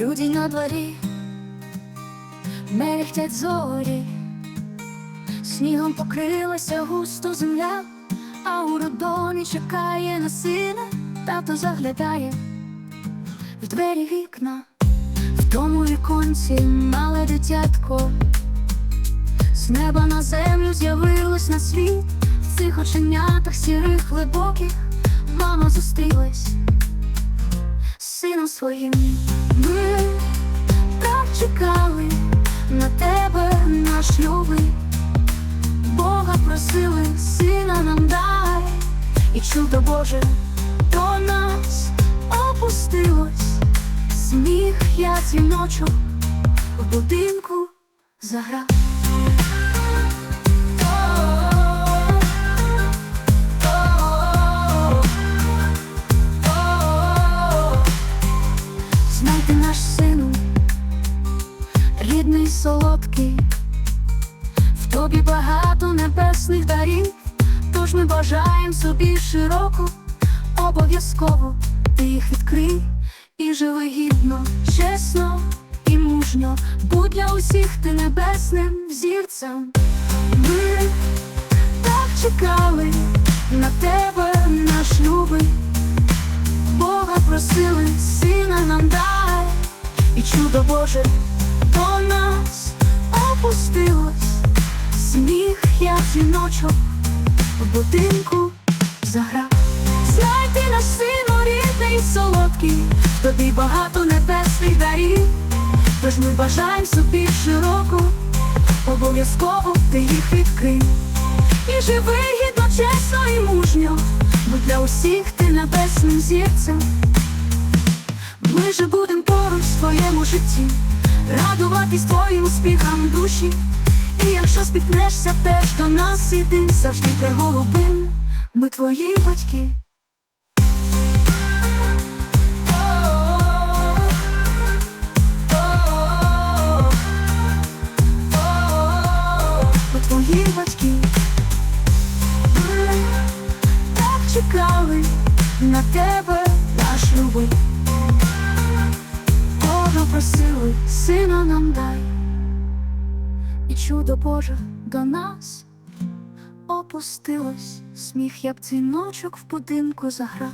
Люди на дворі, мерехтять зорі, снігом покрилася густо земля, а у родоні чекає на сина, тато заглядає в двері вікна, в тому віконці мале дитятко, з неба на землю з'явилось на світ, в цих оченятах сірих глибоких. Мама зустрілась з сином своїм. Ми так чекали на тебе, наш любий. Бога просили, сина нам дай, і чудо Боже до нас опустилось. Сміх я дзвіночок в будинку заграв. Солодкий, в тобі багато небесних дарів, тож ми бажаєм собі широко, обов'язково ти їх відкрий. І живи гідно, чесно і мужньо, будь для усіх ти небесним зірцем. Ми так чекали на тебе, наш любий. Бога просили, сина нам дай, і чудо Боже сміх, як жіночок в будинку заграв. Знай ти наш сину рідний, солодкий, тобі багато небесних дарів, тож ми бажаємо собі широко, обов'язково ти їх відкрий. І живи гідно, чесно і мужньо, бо для усіх ти небесним зірцем. Ми же будем поруч в твоєму житті, радуватись твоїм успіхам душі. І якщо спіткнешся, теж до нас іди, завжди при голубим, ми твої батьки. Ми твої батьки. Ми так чекали на тебе, наш любий. Бога просили, сина нам дай, чудо Боже до нас опустилось, сміх, як дзвіночок в будинку заграв.